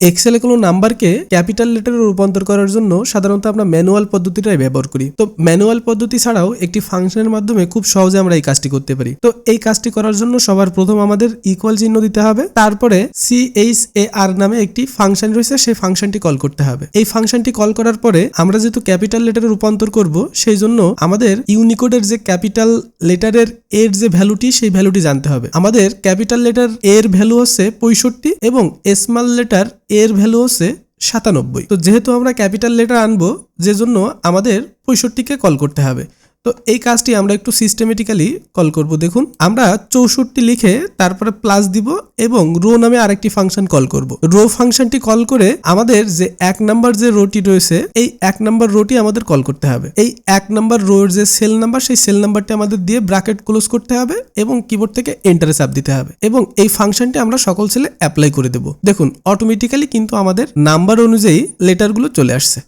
এক্সেলে কোনো নাম্বারকে ক্যাপিটাল লেটারে রূপান্তর করার জন্য সাধারণত আমরা ম্যানুয়াল পদ্ধতিটাই ব্যবহার করি। তো ম্যানুয়াল পদ্ধতি ছাড়াও একটি ফাংশনের মাধ্যমে খুব সহজে আমরা এই কাজটি করতে পারি। তো এই কাজটি করার জন্য সবার প্রথম আমাদের ইকুয়াল চিহ্ন দিতে হবে। তারপরে সি এইচ এ আর নামে একটি ফাংশন রয়েছে, সেই ফাংশনটি কল করতে হবে। এই ফাংশনটি কল করার পরে আমরা যেহেতু ক্যাপিটাল লেটারে রূপান্তর করব, সেই জন্য আমাদের ইউনিকোডের যে ক্যাপিটাল লেটারের এর যে ভ্যালুটি সেই ভ্যালুটি জানতে হবে। আমাদের ক্যাপিটাল লেটার এর ভ্যালু হচ্ছে পঁয়ষট্টি এবং স্মল লেটার এর ভ্যালু হচ্ছে সাতানব্বই। তো যেহেতু আমরা ক্যাপিটাল লেটার আনব যে জন্য আমাদের পঁয়ষট্টিকে কল করতে হবে। তো এই কাজটি আমরা একটু সিস্টেমেটিক্যালি কল করব। দেখুন, আমরা চৌষট্টি লিখে তারপরে প্লাস দিব এবং রো নামে আরেকটি ফাংশন কল করব। রো ফাংশনটি কল করে আমাদের যে এক নাম্বার যে রোটি রয়েছে, এই এক নাম্বার রোটি আমাদের কল করতে হবে। এই এক নাম্বার রোর যে সেল নাম্বার সেই সেল নাম্বারটি আমাদের দিয়ে ব্র্যাকেট ক্লোজ করতে হবে এবং কিবোর্ড থেকে এন্টারে চাপ দিতে হবে এবং এই ফাংশনটি আমরা সকল সেলে অ্যাপ্লাই করে দেব। দেখুন অটোমেটিক্যালি কিন্তু আমাদের নাম্বার অনুযায়ী লেটারগুলো চলে আসছে।